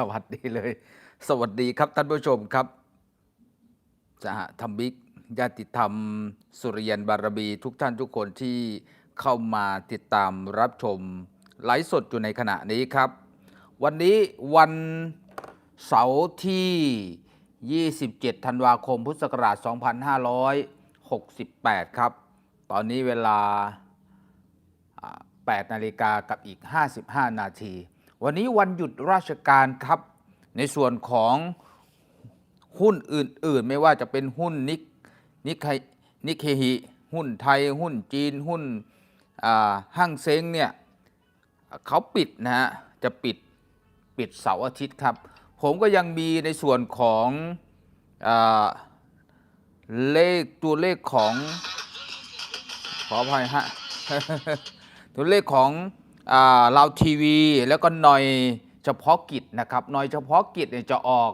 สวัสดีเลย สวัสดีครับท่านผู้ชมครับสหธรรมิกญาติธรรม สุริยันบารมีทุกท่านทุกคนที่เข้ามาติดตามรับชมไลฟ์สดอยู่ในขณะนี้ครับ วันนี้วันเสาร์ที่ 27 ธันวาคม พุทธศักราช 2568 ครับ ตอนนี้เวลาอ่า8นาฬิกากับอีก 55 นาที วันนี้วันหยุดราชการครับ ในส่วนของหุ้นอื่น ๆ ไม่ว่าจะเป็นหุ้นนิกนิคนิเคฮิหุ้นไทย หุ้นจีน หุ้นอ่าห้างเซ้งเนี่ยเขาปิดนะฮะจะปิดปิดเสาร์อาทิตย์ครับ ผมก็ยังมีในส่วนของอเลขตัวเลขของขออภัยฮะตัวเลขของ เราทีวี แล้วก็หน่อยเฉพาะกิจนะครับหน่อยเฉพาะกิจเนี่ยจะออก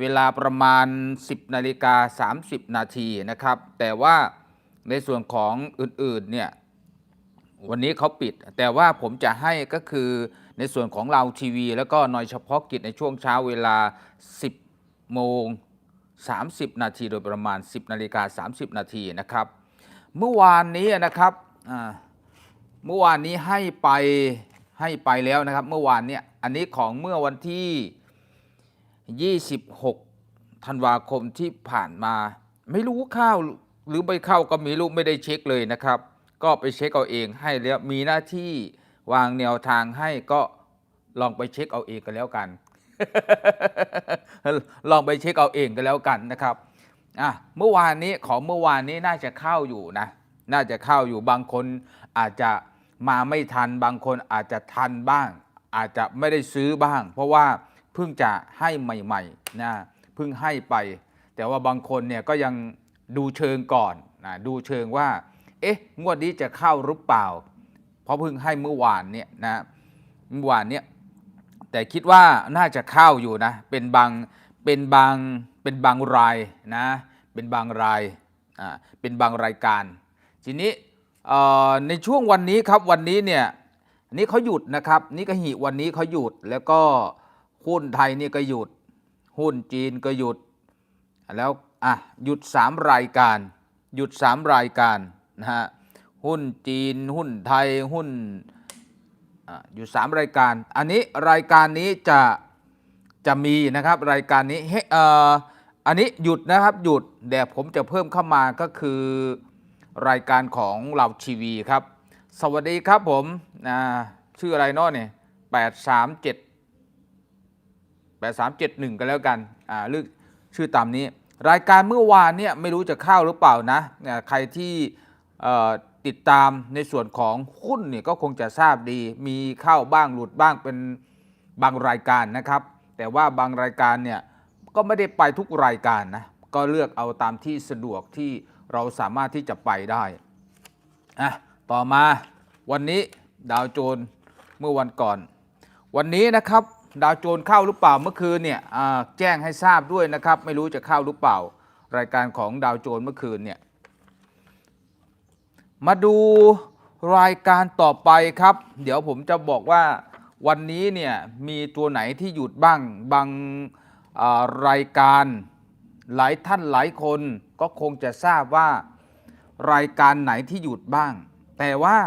เวลาประมาณ 10นาฬิกา30 นาทีนะครับ แต่ว่าในส่วนของอื่นๆเนี่ยวันนี้เขาปิด แต่ว่าผมจะให้ก็คือในส่วนของเราทีวี แล้วก็หน่อยเฉพาะกิจในช่วงเช้าเวลา 10 โมง 30 นาทีโดยประมาณ 10นาฬิกา30 นาทีนะครับ เมื่อวานนี้นะครับอ่า เมื่อวานนี้ให้ไปให้ไปแล้วนะครับ เมื่อวานเนี่ยอันนี้ของเมื่อวันที่ 26ธันวาคมที่ผ่านมา ไม่รู้เข้าหรือไม่เข้าก็ม่รู้ไม่ได้เช็คเลยนะครับ ก็ไปเช็คเอาเองให้แล้วมีหน้าที่วางแนวทางให้ก็ลองไปเช็คเอาเองกันแล้วกัน ลองไปเช็คเอาเองกันแล้วกันนะครับอะเมื่อวานนี้ของเมื่อวานนี้น่าจะเข้าอยู่นะ น่าจะเข้าอยู่บางคนอาจจะมาไม่ทันบางคนอาจจะทันบ้าง อาจจะไม่ได้ซื้อบ้าง เพราะว่าเพิ่งจะให้ใหม่ๆนะเพิ่งให้ไป แต่ว่าบางคนเนี่ยก็ยังดูเชิงก่อนนะดูเชิงว่า เอ๊ะงวดนี้จะเข้าหรือเปล่า เพราะเพิ่งให้เมื่อวานเนี่ยนะเมื่อวานเนี่ยแต่คิดว่าน่าจะเข้าอยู่นะเป็นบางเป็นบางเป็นบางรายนะเป็นบางรายอ่าเป็นบางรายการ ทีนี้ ในช่วงวันนี้ครับวันนี้เนี่ยนนี้เขาหยุดนะครับนี่ก็หิวันนี้เขาหยุดแล้วก็หุ้นไทยนี่ก็หยุด หุ้นจีนก็หยุด แล้วอะหยุด 3 รายการ หยุด 3 รายการนะฮะหุ้นจีน หุ้นไทยหุ้นอ่าอยู่ 3 รายการ อันนี้รายการนี้จะจะมีนะครับรายการนี้เฮ้เอ่ออันนี้หยุดนะครับหยุดแต่ผมจะเพิ่มเข้ามาก็คือ รายการของเราทีวีครับ สวัสดีครับผมชื่ออะไรเนาะเนี่ยแปดสามเจ็ดแปดสามเจ็ดหนึ่งกันแล้วกันอ่าเลือกชื่อตามนี้ รายการเมื่อวานเนี่ยไม่รู้จะเข้าหรือเปล่านะใครที่ติดตามในส่วนของหุ้นเนี่ยก็คงจะทราบดี มีเข้าบ้างหลุดบ้างเป็นบางรายการนะครับ แต่ว่าบางรายการเนี่ยก็ไม่ได้ไปทุกรายการนะก็เลือกเอาตามที่สะดวกที่ เราสามารถที่จะไปได้อะต่อมาวันนี้ดาวโจนเมื่อวันก่อน วันนี้นะครับดาวโจนเข้าหรือเปล่าเมื่อคืนเนี่ยแจ้งให้ทราบด้วยนะครับ ไม่รู้จะเข้าหรือเปล่า รายการของดาวโจนเมื่อคืนเนี่ยมาดูรายการต่อไปครับ เดี๋ยวผมจะบอกว่าวันนี้เนี่ยมีตัวไหนที่หยุดบ้างบางรายการหลายท่านหลายคน ก็คงจะทราบว่ารายการไหนที่หยุดบ้าง แต่ว่า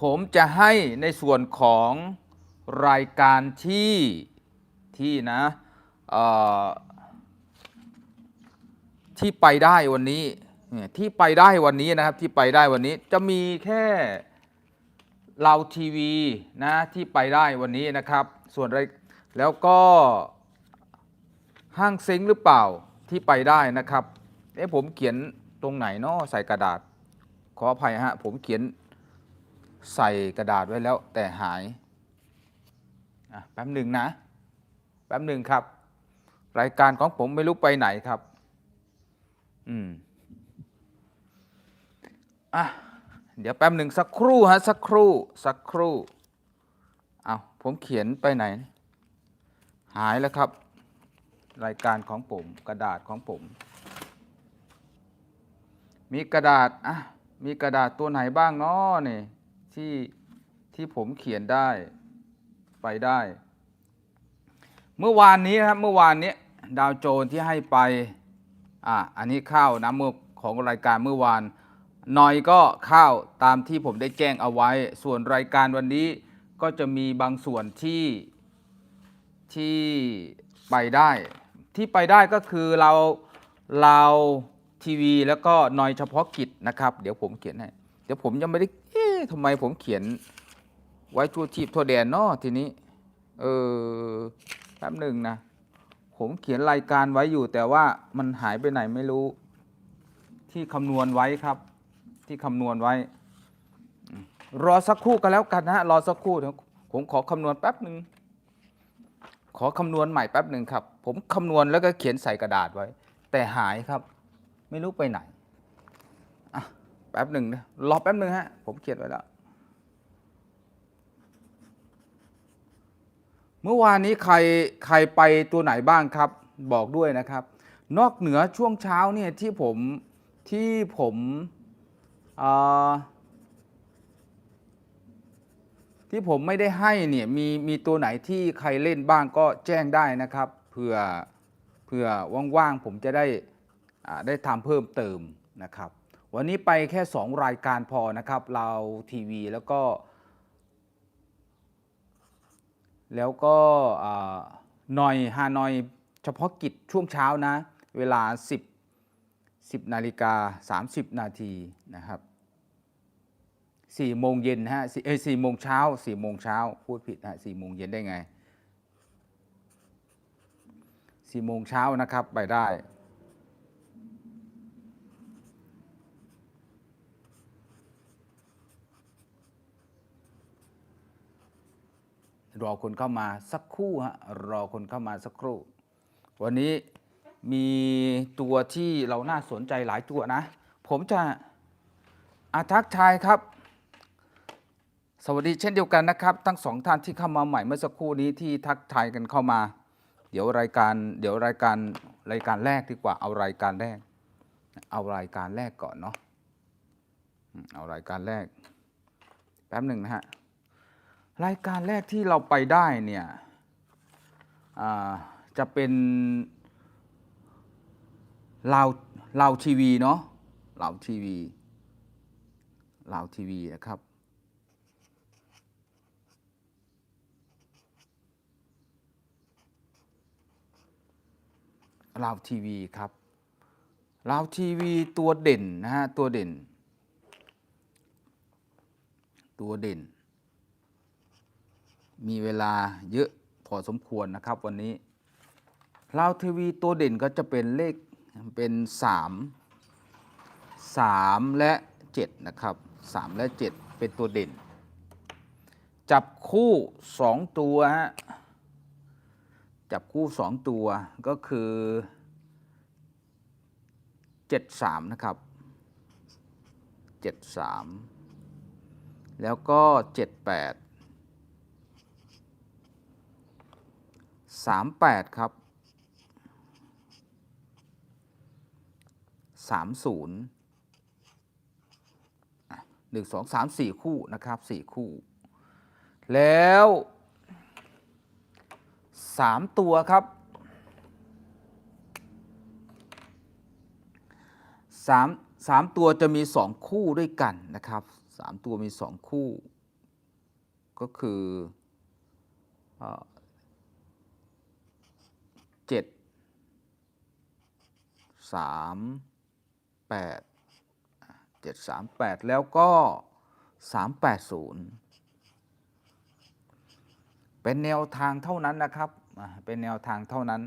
ผมจะให้ในส่วนของรายการที่ที่นะที่ไปได้วันนี้ที่ไปได้วันนี้นะครับที่ไปได้วันนี้จะมีแค่เราทีวีนะที่ไปได้วันนี้นะครับ ส่วนแล้วก็ห้างเซ็งหรือเปล่า ที่ไปได้นะครับ เอ๊ะผมเขียนตรงไหนเนาะใส่กระดาษ ขออภัยฮะ ผมเขียนใส่กระดาษไว้แล้วแต่หายแป๊บหนึ่งนะ แป๊บหนึ่งครับ รายการของผมไม่รู้ไปไหนครับ อืมอะเดี๋ยวแป๊บหนึ่งสักครู่ฮะสักครู่สักครู่ เอาผมเขียนไปไหน หายแล้วครับ รายการของผม กระดาษของผม มีกระดาษอะมีกระดาษตัวไหนบ้างเนาะนี่ที่ที่ผมเขียนได้ไปได้ เมื่อวานนี้ครับเมื่อวานนี้ดาวโจนที่ให้ไปอ่าอันนี้ข้าวนะเมื่อของรายการเมื่อวานหน่อยก็ข้าวตามที่ผมได้แจ้งเอาไว้ ส่วนรายการวันนี้ก็จะมีบางส่วนที่ที่ไปได้ ที่ไปได้ก็คือเราเราทีวีแล้วก็หน่อยเฉพาะกิจนะครับ เดี๋ยวผมเขียนให้เดี๋ยวผมยังไม่ได้เอ๊ะทำไมผมเขียนไว้ทั่วทีบทั่วแดนเนาะทีนี้ เออแป๊บหนึ่งนะ ผมเขียนรายการไว้อยู่ แต่ว่ามันหายไปไหนไม่รู้ ที่คำนวณไว้ครับ ที่คำนวณไว้ รอสักครู่กันแล้วกันนะฮะรอสักครู่เดี๋ยวผมขอคำนวณแป๊บหนึ่งขอคำนวณใหม่แป๊บหนึ่งครับ ผมคำนวณแล้วก็เขียนใส่กระดาษไว้ แต่หายครับ ไม่รู้ไปไหนอะแป๊บหนึ่งนะรอแป๊บหนึ่งฮะ ผมเขียนไว้แล้ว เมื่อวานนี้ใครใครไปตัวไหนบ้างครับ บอกด้วยนะครับ นอกเหนือช่วงเช้าเนี่ยที่ผมที่ผมที่ผมไม่ได้ให้เนี่ยมีมีตัวไหนที่ใครเล่นบ้างก็แจ้งได้นะครับ เผื่อเผื่อว่างๆผมจะได้ได้ทำเพิ่มเติมนะครับ วันนี้ไปแค่ 2 รายการพอนะครับเราทีวีแล้วก็ แล้วก็หน่อยฮานอยเฉพาะกิจช่วงเช้านะ เวลา 10 10นาฬิกา30 นาทีนะครับ4โมงเย็นฮะสี่เอ้ย4โมงเช้า4โมงเช้าพูดผิดฮะ4โมงเย็นได้ไง 4โมงเช้านะครับ ไปได้ รอคนเข้ามาสักครู่ฮะรอคนเข้ามาสักครู่ วันนี้มีตัวที่เราน่าสนใจหลายตัวนะ ผมจะอาทักทายครับ สวัสดีเช่นเดียวกันนะครับ ทั้งสองท่านที่เข้ามาใหม่เมื่อสักครู่นี้ที่ทักทายกันเข้ามา เดี๋ยวรายการเดี๋ยวรายการรายการแรกดีกว่าเอารายการแรก เอารายการแรกก่อนเนาะเอารายการแรกแป๊บหนึ่งนะฮะรายการแรกที่เราไปได้เนี่ยจะเป็นลาวลาวทีวีเนาะลาวทีวีลาวทีวีนะครับ ลาวทีวีครับลาวทีวีตัวเด่นนะฮะตัวเด่น ตัวเด่น มีเวลาเยอะพอสมควรนะครับวันนี้ลาวทีวีตัวเด่นก็จะเป็นเลขเป็น 3 3 และ 7 นะครับ 3 และ 7 เป็นตัวเด่น จับคู่ 2 ตัวฮะ จับคู่ 2 ตัวก็คือ 73 นะครับ 73 แล้วก็ 78สามแปดครับสามศูนย์หนึ่งสองสามสี่คู่นะครับสี่คู่ แล้ว สามตัวครับสามสามตัวจะมีสองคู่ด้วยกันนะครับสามตัวมีสองคู่ ก็คือเจ็ดสามแปดเจ็ดสามแปดแล้วก็สามแปดศูนย์เป็นแนวทางเท่านั้นนะครับ เป็นแนวทางเท่านั้น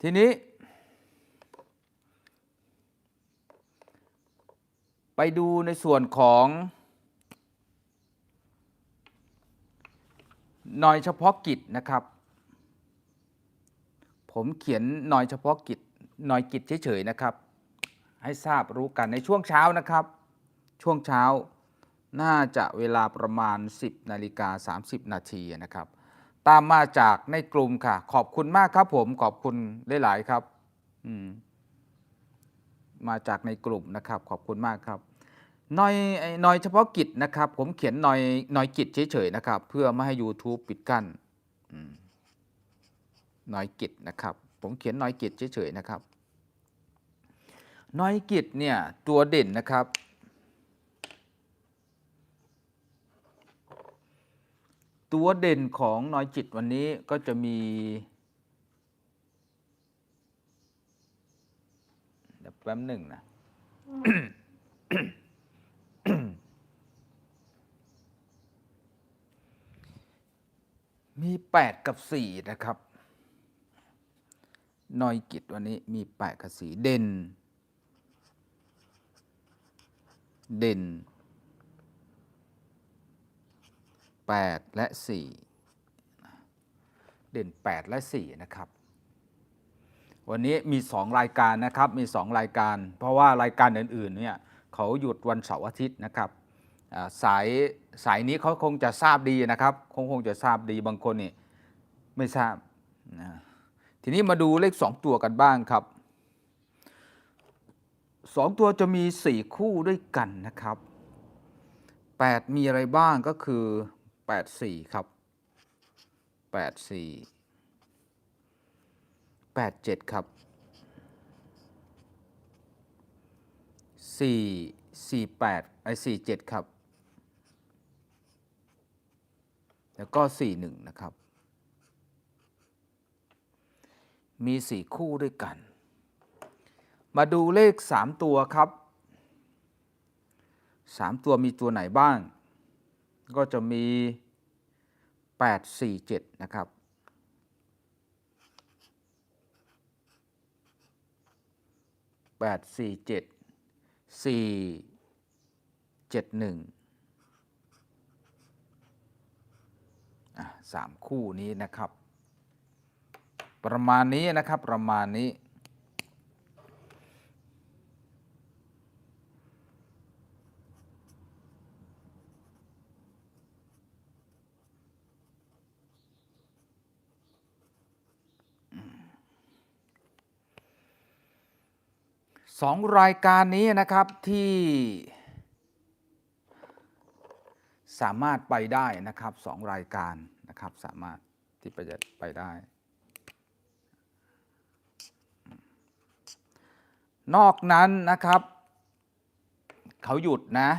ทีนี้ ไปดูในส่วนของหน่อยเฉพาะกิจนะครับ ผมเขียนหน่อยเฉพาะกิจหน่อยกิจเฉยๆนะครับ ให้ทราบรู้กันในช่วงเช้านะครับ ช่วงเช้า น่าจะเวลาประมาณ 10นาฬิกา30 นาทีนะครับ ตามมาจากในกลุ่มค่ะ ขอบคุณมากครับผมขอบคุณหลาย ๆ ครับมมาจากในกลุ่มนะครับ ขอบคุณมากครับหน่อยหน่อยเฉพาะกิจนะครับ ผมเขียนหน่อยหน่อยกิจเฉย ๆ นะครับ เพื่อไม่ให้ YouTube ปิดกั้นหน่อยกิจนะครับ ผมเขียนหน่อยกิจเฉย ๆ นะครับหน่อยกิจเนี่ยตัวเด่นนะครับ ตัวเด่นของน่อยจิตวันนี้ก็จะมีเดี๋ยวแป๊บหนึ่งนะมี 8 กับ 4 นะครับ นอยกิจวันนี้มี 8 กับ 4 เด่น เด่น 8 และ 4 เด่น 8 และ 4 นะครับ วันนี้มี 2 รายการนะครับ มี 2 รายการ เพราะว่ารายการอื่นๆเนี่ยเขาหยุดวันเสาร์อาทิตย์นะครับสายสายนี้เขาคงจะทราบดีนะครับ คงคงจะทราบดีบางคนนี่ไม่ทราบนะทีนี้มาดูเลข 2 ตัวกันบ้างครับ 2 ตัวจะมี 4 คู่ด้วยกันนะครับ 8 มีอะไรบ้างก็คือ 8 4 ครับ 8 4 8 7 ครับ 4 4 8ไอ้4 7 ครับ แล้วก็ 4 1 นะครับ มี 4 คู่ด้วยกัน มาดูเลข 3 ตัวครับ 3 ตัวมีตัวไหนบ้าง ก็จะมี 8 4 7 นะครับแปดสี่เจ็ดสี่เจ็ดหนึ่งสามคู่นี้นะครับ ประมาณนี้นะครับประมาณนี้ สองรายการนี้นะครับที่สามารถไปได้นะครับสองรายการนะครับสามารถที่ไปจะไปได้ นอกนั้นนะครับเขาหยุดนะ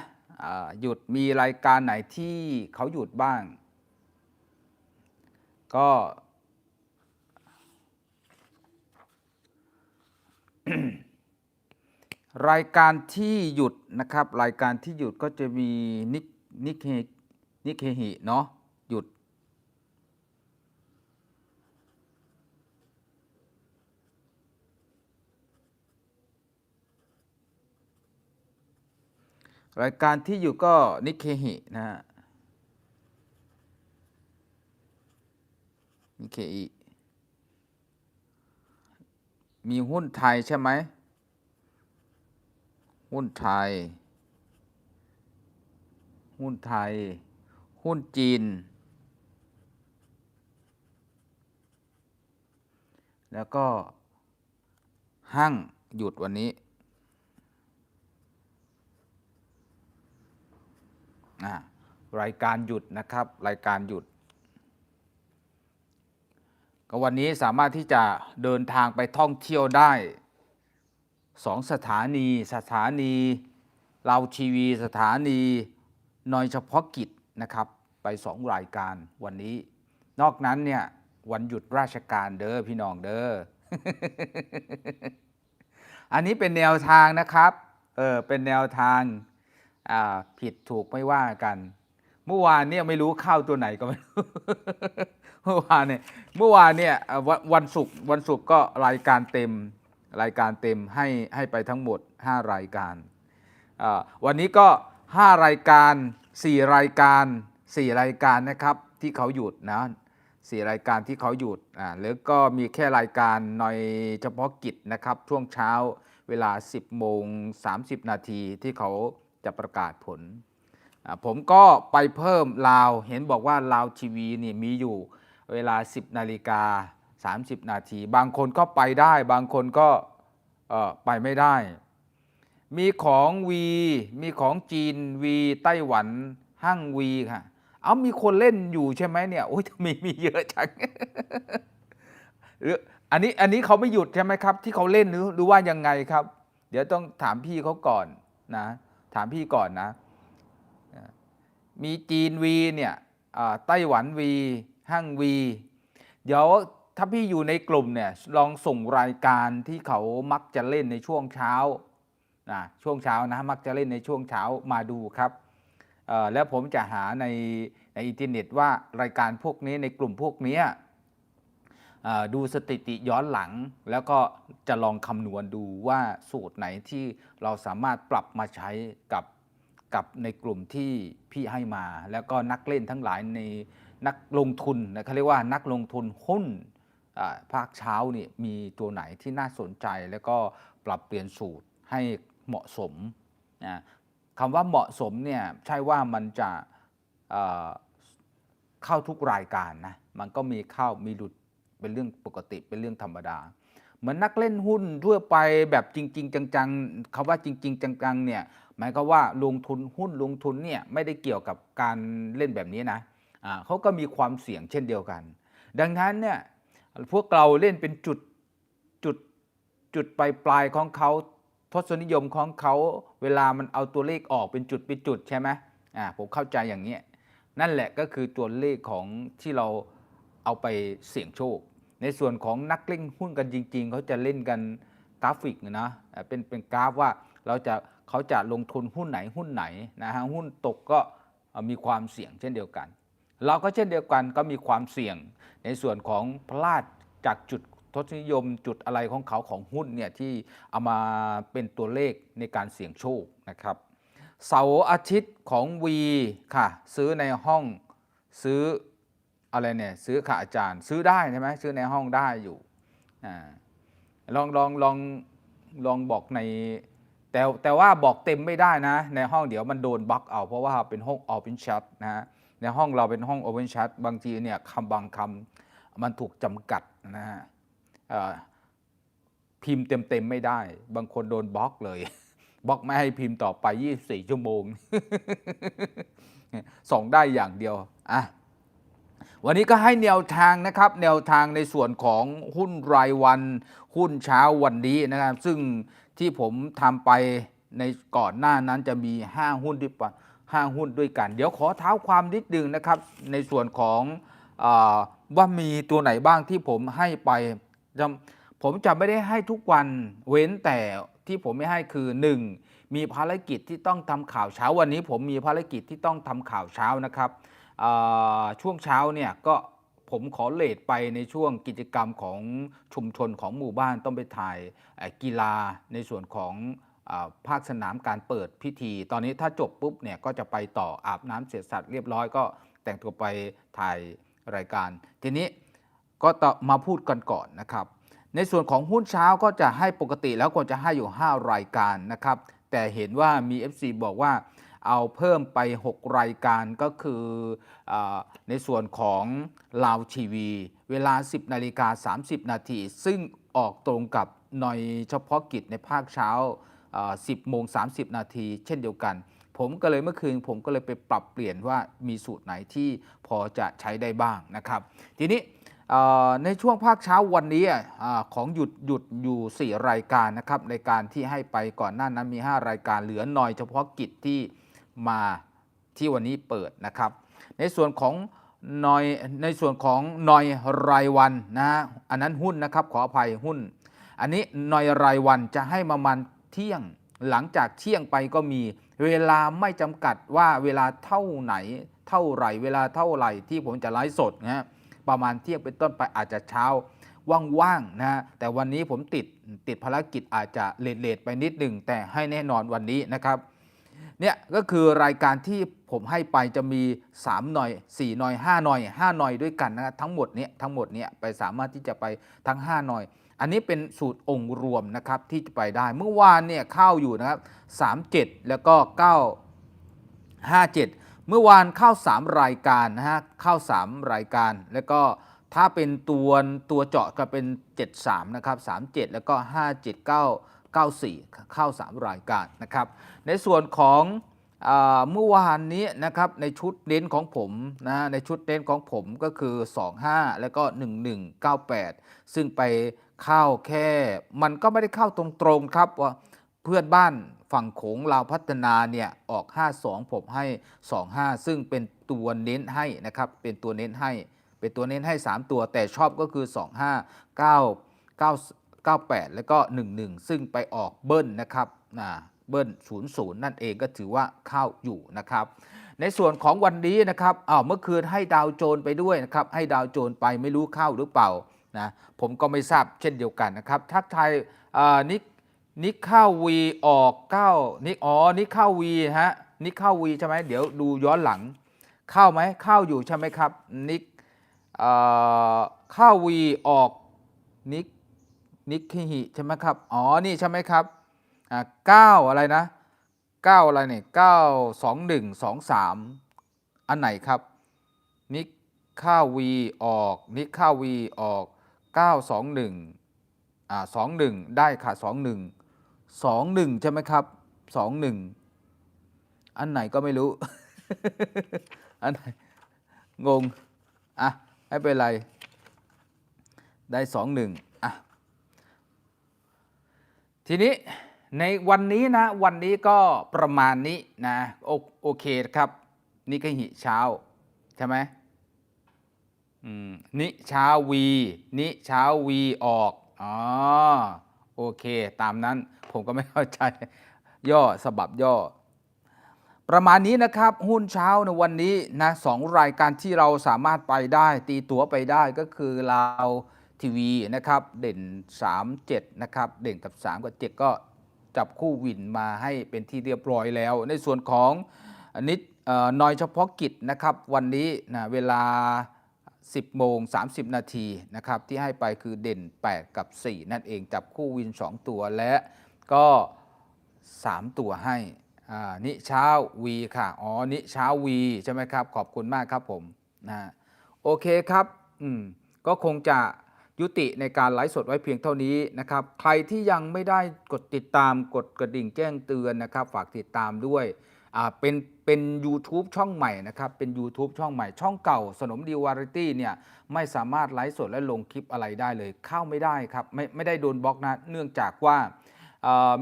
หยุดมีรายการไหนที่เขาหยุดบ้าง ก็ รายการที่หยุดนะครับรายการที่หยุดก็จะมีนิกนิกเฮนิกเฮหิเนาะหยุด รายการที่อยู่ก็นิกเคหินะฮะนิกเคอิมีหุ้นไทยใช่ไหม หุ้นไทย หุ้นไทย หุ้นจีน แล้วก็ห้างหยุดวันนี้รายการหยุดนะครับ รายการหยุด ก็วันนี้สามารถที่จะเดินทางไปท่องเที่ยวได้ สองสถานี สถานี เราทีวี สถานีนอยเฉพาะกิจนะครับ ไปสองรายการวันนี้ นอกนั้นเนี่ยวันหยุดราชการเด้อพี่น้องเด้อ อันนี้เป็นแนวทางนะครับ เออเป็นแนวทางอ่าผิดถูกไม่ว่ากัน เมื่อวานเนี่ยไม่รู้เข้าตัวไหนก็ไม่รู้ เมื่อวานเนี่ย เมื่อวานเนี่ยวันศุกร์วันศุกร์ก็รายการเต็ม รายการเต็มให้ให้ไปทั้งหมด 5 รายการ วันนี้ก็ 5 รายการ 4 รายการ 4 รายการนะครับที่เขาหยุดนะสี่รายการที่เขาหยุดอ่าแล้วก็มีแค่รายการหน่อยเฉพาะกิจนะครับ ช่วงเช้าเวลา 10โมง30 นาทีที่เขาจะประกาศผล ผมก็ไปเพิ่มลาว เห็นบอกว่าลาวทีวีนี่มีอยู่เวลา 10 นาฬิกา 30 นาที บางคนก็ไปได้ บางคนก็ไปไม่ได้ มีของวีมีของจีนวีไต้หวันห้างวีค่ะ เอามีคนเล่นอยู่ใช่ไหมเนี่ยโอ้ยทำไมมีเยอะจังหรืออันนี้อันนี้เขาไม่หยุดใช่ไหมครับ ที่เขาเล่นหรือหรือว่ายังไงครับ เดี๋ยวต้องถามพี่เขาก่อนนะ ถามพี่ก่อนนะ มีจีนวีเนี่ยไต้หวันวีห้างวีเดี๋ยว ถ้าพี่อยู่ในกลุ่มเนี่ยลองส่งรายการที่เขามักจะเล่นในช่วงเช้านะช่วงเช้านะมักจะเล่นในช่วงเช้ามาดูครับแล้วผมจะหาในในอินเทอร์เน็ตว่ารายการพวกนี้ในกลุ่มพวกนี้ดูสถิติย้อนหลัง แล้วก็จะลองคำนวณดูว่าสูตรไหนที่เราสามารถปรับมาใช้กับกับในกลุ่มที่พี่ให้มา แล้วก็นักเล่นทั้งหลายในนักลงทุนนะเขาเรียกว่านักลงทุนหุ้น ภาคเช้านี่มีตัวไหนที่น่าสนใจแล้วก็ปรับเปลี่ยนสูตรให้เหมาะสมนะคำว่าเหมาะสมเนี่ยใช่ว่ามันจะเเข้าทุกรายการนะมันก็มีเข้ามีหลุดเป็นเรื่องปกติเป็นเรื่องธรรมดา เหมือนนักเล่นหุ้นทั่วไปแบบจริง ๆ จังๆคำว่าจริง ๆ จังๆเนี่ยหมายก็ว่าลงทุนหุ้นลงทุนเนี่ยไม่ได้เกี่ยวกับการเล่นแบบนี้นะอ่าเขาก็มีความเสี่ยงเช่นเดียวกัน ดังนั้นเนี่ย พวกเราเล่นเป็นจุดจุดจุดปลายปลายของเขาทศนิยมของเขาเวลามันเอาตัวเลขออกเป็นจุดเป็นจุดใช่ไหมอ่าผมเข้าใจอย่างนี้นั่นแหละก็คือตัวเลขของที่เราเอาไปเสี่ยงโชค ในส่วนของนักเล่นหุ้นกันจริง ๆ เขาจะเล่นกันกราฟิกนะเป็นเป็นกราฟว่าเราจะเขาจะลงทุนหุ้นไหนหุ้นไหนนะฮะหุ้นตกก็มีความเสี่ยงเช่นเดียวกัน เราก็เช่นเดียวกันก็มีความเสี่ยง ในส่วนของพลาดจากจุดทศนิยมจุดอะไรของเขาของหุ้นเนี่ยที่เอามาเป็นตัวเลขในการเสี่ยงโชคนะครับเสาร์อาทิตย์ของวีค่ะ ซื้อในห้องซื้ออะไรเนี่ยซื้อค่ะอาจารย์ ซื้อได้ใช่ไหมซื้อในห้องได้อยู่อ่าลองลองลองลองบอกในแต่แต่ว่าบอกเต็มไม่ได้นะ ในห้องเดี๋ยวมันโดนบล็อกเอา เพราะว่าเป็นห้อง Open Chat นะฮะในห้องเราเป็นห้อง Open Chat บางทีเนี่ยคำบางคำ มันถูกจำกัดนะฮะพิมพ์เต็มๆไม่ได้ บางคนโดนบล็อกเลย บล็อกไม่ให้พิมพ์ต่อไป 24 ชั่วโมง ส่งได้อย่างเดียวอะวันนี้ก็ให้แนวทางนะครับ แนวทางในส่วนของหุ้นรายวัน หุ้นเช้าวันนี้นะครับ ซึ่งที่ผมทำไปในก่อนหน้านั้นจะมี 5 หุ้นด้วยปะห้าหุ้นด้วยกัน เดี๋ยวขอเท้าความนิดนึงนะครับ ในส่วนของ ว่ามีตัวไหนบ้างที่ผมให้ไปจผมจะไม่ได้ให้ทุกวันเว้นแต่ที่ผมไม่ให้คือ 1. มีภารกิจที่ต้องทำข่าวเช้าวันนี้ ผมมีภารกิจที่ต้องทำข่าวเช้านะครับช่วงเช้าเนี่ยก็ผมขอเลทไปในช่วงกิจกรรมของชุมชนของหมู่บ้านต้องไปถ่ายกีฬาในส่วนของภาคสนามการเปิดพิธี ตอนนี้ถ้าจบปุ๊บเนี่ยก็จะไปต่ออาบน้ำเสร็จสัตว์เรียบร้อยก็แต่งตัวไปถ่าย รายการ ทีนี้ก็มาพูดกันก่อนนะครับ ในส่วนของหุ้นเช้าก็จะให้ปกติแล้วก็จะให้อยู่ 5 รายการนะครับ แต่เห็นว่ามี FC บอกว่าเอาเพิ่มไป 6 รายการก็คืออในส่วนของลาวทีวี เวลา 10นาฬิกา30 นาที ซึ่งออกตรงกับหน่อยเฉพาะกิจในภาคเช้าอ่า10โมง30 นาที เช่นเดียวกัน ผมก็เลยเมื่อคืนผมก็เลยไปปรับเปลี่ยนว่ามีสูตรไหนที่พอจะใช้ได้บ้างนะครับ ทีนี้ในช่วงภาคเช้าวันนี้ของหยุดหยุดอยู่ 4 รายการนะครับในการที่ให้ไปก่อนหน้านั้นมี 5 รายการเหลือหน่อยเฉพาะกิจที่มาที่วันนี้เปิดนะครับ ในส่วนของหน่อยในส่วนของหน่อยรายวันนะฮะอันนั้นหุ้นนะครับขออภัยหุ้น อันนี้หน่อยรายวันจะให้ประมาณเที่ยงหลังจากเที่ยงไปก็มี เวลาไม่จำกัดว่าเวลาเท่าไหนเท่าไหร่ เวลาเท่าไหร่ที่ผมจะไลฟ์สดนะฮะประมาณเที่ยงเป็นต้นไปอาจจะเช้าว่างๆนะฮะแต่วันนี้ผมติดติดภารกิจอาจจะเลทๆไปนิดหนึ่งแต่ให้แน่นอนวันนี้นะครับเนี่ยก็คือรายการที่ผมให้ไปจะมี 3 หน่อย 4 หน่อย 5 หน่อย 5 หน่อยด้วยกันนะทั้งหมดเนี้ยทั้งหมดเนี้ยไปสามารถที่จะไปทั้ง 5 หน่อย อันนี้เป็นสูตรองค์รวมนะครับที่จะไปได้เมื่อวานเนี่ยเข้าอยู่นะครับ37 แล้วก็ 9 57 เมื่อวานเข้า 3 รายการนะฮะเข้า 3 รายการ แล้วก็ถ้าเป็นตัวตัวเจาะก็เป็น 73 นะครับ 37 แล้วก็ 5 7 9 94 เข้า 3 รายการนะครับ ในส่วนของ เมื่อวานนี้นะครับในชุดเน้นของผมนะในชุดเน้นของผมก็คือ 25 แล้วก็ 1198 ซึ่งไปเข้าแค่ มันก็ไม่ได้เข้าตรงๆครับว่าเพื่อนบ้านฝั่งโขงลาวพัฒนาเนี่ยออก 52 ผมให้ 25 ซึ่งเป็นตัวเน้นให้นะครับเป็นตัวเน้นให้ เป็นตัวเน้นให้ 3 ตัวแต่ชอบก็คือ 25 9 9 98 แล้วก็ 11 ซึ่งไปออกเบิ้ลนะครับนะ เบิ้ล00 นั่นเองก็ถือว่าเข้าอยู่นะครับ ในส่วนของวันนี้นะครับอ้าวเมื่อคืนให้ดาวโจนไปด้วยนะครับ ให้ดาวโจนไปไม่รู้เข้าหรือเปล่านะผมก็ไม่ทราบเช่นเดียวกันนะครับ ทักทายอ่านิกนิกเข้าวีออก9นิกอ๋อนิกเข้าวีฮะนิกเข้าวีใช่ไหมเดี๋ยวดูย้อนหลัง เข้าไหมเข้าอยู่ใช่ไหมครับนิกเอ่อเข้าวีออกนิกนิกฮิใช่ไหมครับ อ๋อ นี่ใช่ไหมครับ เก้าอะไรนะเก้าอะไรเนี่ยเก้าสองหนึ่งสองสามอันไหนครับ นิกข้าวีออก นิกข้าวีออกเก้าสองหนึ่งอ่าสองหนึ่งได้ค่ะสองหนึ่งสองหนึ่งใช่ไหมครับสองหนึ่งอันไหนก็ไม่รู้ อันไหน งง อะ ไม่เป็นไร ได้สองหนึ่งอะ ทีนี้ ในวันนี้นะ วันนี้ก็ประมาณนี้นะโอโอเคครับ นี่ก็หิเช้า ใช่ไหมอืมนิเช้าวีนิเช้าวีออกอ๋อโอเค ตามนั้นผมก็ไม่เข้าใจ ย่อสบับย่อ ประมาณนี้นะครับ หุ้นเช้าในวันนี้นะสองรายการที่เราสามารถไปได้ ตีตั๋วไปได้ก็คือลาวทีวีนะครับ เด่น 3 7 นะครับ เด่นกับ 3 กับ 7 ก็ จับคู่วินมาให้เป็นที่เรียบร้อยแล้ว ในส่วนของนิดเอ่อนอยเฉพาะกิจนะครับวันนี้นะเวลา 10 โมง 30 นาทีนะครับที่ให้ไปคือเด่น 8 กับ 4 นั่นเองจับคู่วิน 2 ตัวและก็ 3 ตัวให้นิเช้าวีค่ะ อ๋อ นิเช้าวีใช่ไหมครับ ขอบคุณมากครับผมนะโอเคครับ อืม ก็คงจะ ยุติในการไลฟ์สดไว้เพียงเท่านี้นะครับ ใครที่ยังไม่ได้กดติดตามกดกระดิ่งแจ้งเตือนนะครับ ฝากติดตามด้วยเป็นเป็น YouTube ช่องใหม่นะครับ เป็น YouTube ช่องใหม่ ช่องเก่าสนมดีวาไรตี้เนี่ยไม่สามารถไลฟ์สดและลงคลิปอะไรได้เลย เข้าไม่ได้ครับไม่ไม่ได้โดนบล็อกนะเนื่องจากว่า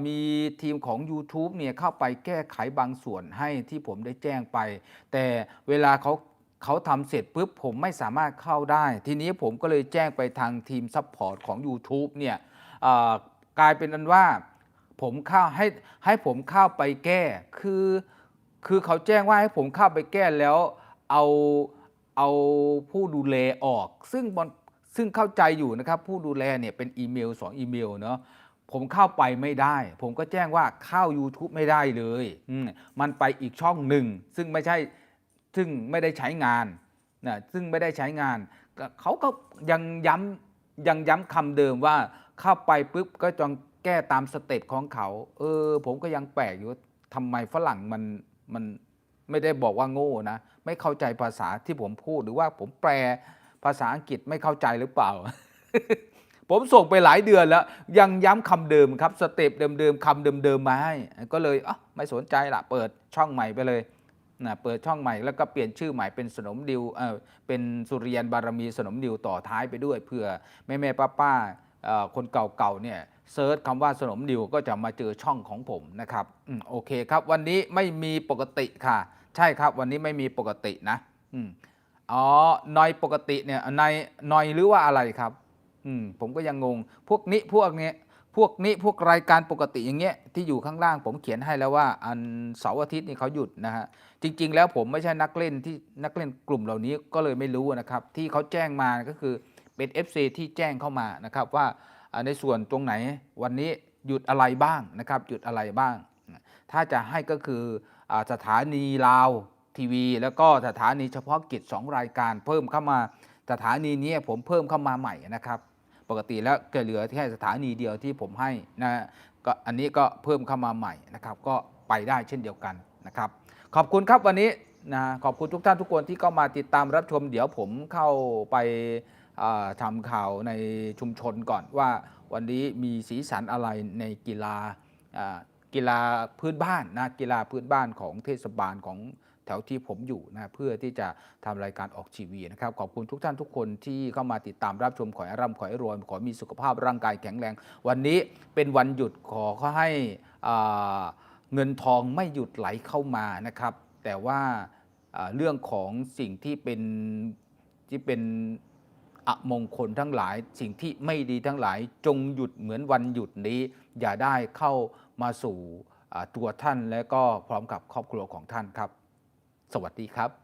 มีทีมของ YouTube เนี่ยเข้าไปแก้ไขบางส่วนให้ที่ผมได้แจ้งไป แต่เวลาเขา เขาทำเสร็จปุ๊บผมไม่สามารถเข้าได้ ทีนี้ผมก็เลยแจ้งไปทางทีมซัพพอร์ตของ YouTube เนี่ยกลายเป็นอันว่าผมเข้าให้ให้ผมเข้าไปแก้คือคือเขาแจ้งว่าให้ผมเข้าไปแก้แล้วเอาเอาผู้ดูแลออก ซึ่งบนซึ่งเข้าใจอยู่นะครับ ผู้ดูแลเนี่ยเป็นอีเมลสองอีเมลเนาะผมเข้าไปไม่ได้ ผมก็แจ้งว่าเข้า YouTube ไม่ได้เลยมมันไปอีกช่องหนึ่ง ซึ่งไม่ใช่ ซึ่งไม่ได้ใช้งานนะซึ่งไม่ได้ใช้งาน เขาก็ยังย้ำยังย้ำคำเดิมว่าเข้าไปปุ๊บก็ต้องแก้ตามสเต็ปของเขา เออ ผมก็ยังแปลกอยู่ทำไมฝรั่งมันมันไม่ได้บอกว่าโง่นะ ไม่เข้าใจภาษาที่ผมพูดหรือว่าผมแปลภาษาอังกฤษไม่เข้าใจหรือเปล่า ผมส่งไปหลายเดือนแล้ว ยังย้ำคำเดิมครับ สเต็ปเดิมๆคำเดิมๆมาให้ ก็เลยอะไม่สนใจละเปิดช่องใหม่ไปเลย นะเปิดช่องใหม่แล้วก็เปลี่ยนชื่อใหม่เป็นสนมดิวเออเป็นสุริยันบารมีสนมดิวต่อท้ายไปด้วยเพื่อแม่แม่ป้าป้าๆคนเก่าๆเนี่ยเซิร์ชคำว่าสนมดิวก็จะมาเจอช่องของผมนะครับอโอเคครับวันนี้ไม่มีปกติค่ะ ใช่ครับวันนี้ไม่มีปกตินะอ๋อนอยปกติเนี่ยนอยนอยหรือว่าอะไรครับ อืมผมก็ยังงงพวกนี้พวกเนี้ย พวกนี้พวกรายการปกติอย่างเงี้ยที่อยู่ข้างล่างผมเขียนให้แล้วว่า อันเสาร์อาทิตย์นี่เขาหยุดนะฮะจริง ๆ แล้วผมไม่ใช่นักเล่นที่นักเล่นกลุ่มเหล่านี้ก็เลยไม่รู้นะครับ ที่เขาแจ้งมาก็คือเป็น FC ที่แจ้งเข้ามานะครับว่าในส่วนตรงไหนวันนี้หยุดอะไรบ้างนะครับหยุดอะไรบ้าง ถ้าจะให้ก็คืออสถานีลาวทีวี แล้วก็สถานีเฉพาะกิจ 2 รายการเพิ่มเข้ามาสถานีนี้ผมเพิ่มเข้ามาใหม่นะครับ ปกติแล้วก็เหลือแค่สถานีเดียวที่ผมให้นะก็อันนี้ก็เพิ่มเข้ามาใหม่นะครับ ก็ไปได้เช่นเดียวกันนะครับ ขอบคุณครับวันนี้นะขอบคุณทุกท่านทุกคนที่เข้ามาติดตามรับชม เดี๋ยวผมเข้าไปอ่าทำข่าวในชุมชนก่อนว่าวันนี้มีสีสันอะไรในกีฬากีฬาพื้นบ้านนะกีฬาพื้นบ้านของเทศบาลของ ถวที่ผมอยู่นะเพื่อที่จะทำรายการออกทีวีนะครับขอบคุณทุกท่านทุกคนที่เข้ามาติดตามรับชมขอให้ร่ำขอให้รวยขอให้มีสุขภาพร่างกายแข็งแรง วันนี้เป็นวันหยุดขอขาให้อ่าเงินทองไม่หยุดไหลเข้ามานะครับ แต่ว่าเรื่องของสิ่งที่เป็นที่เป็นอมงคลทั้งหลาย สิ่งที่ไม่ดีทั้งหลายจงหยุดเหมือนวันหยุดนี้ อย่าได้เข้ามาสู่ตัวท่านและก็พร้อมกับครอบครัวของท่านครับ สวัสดีครับ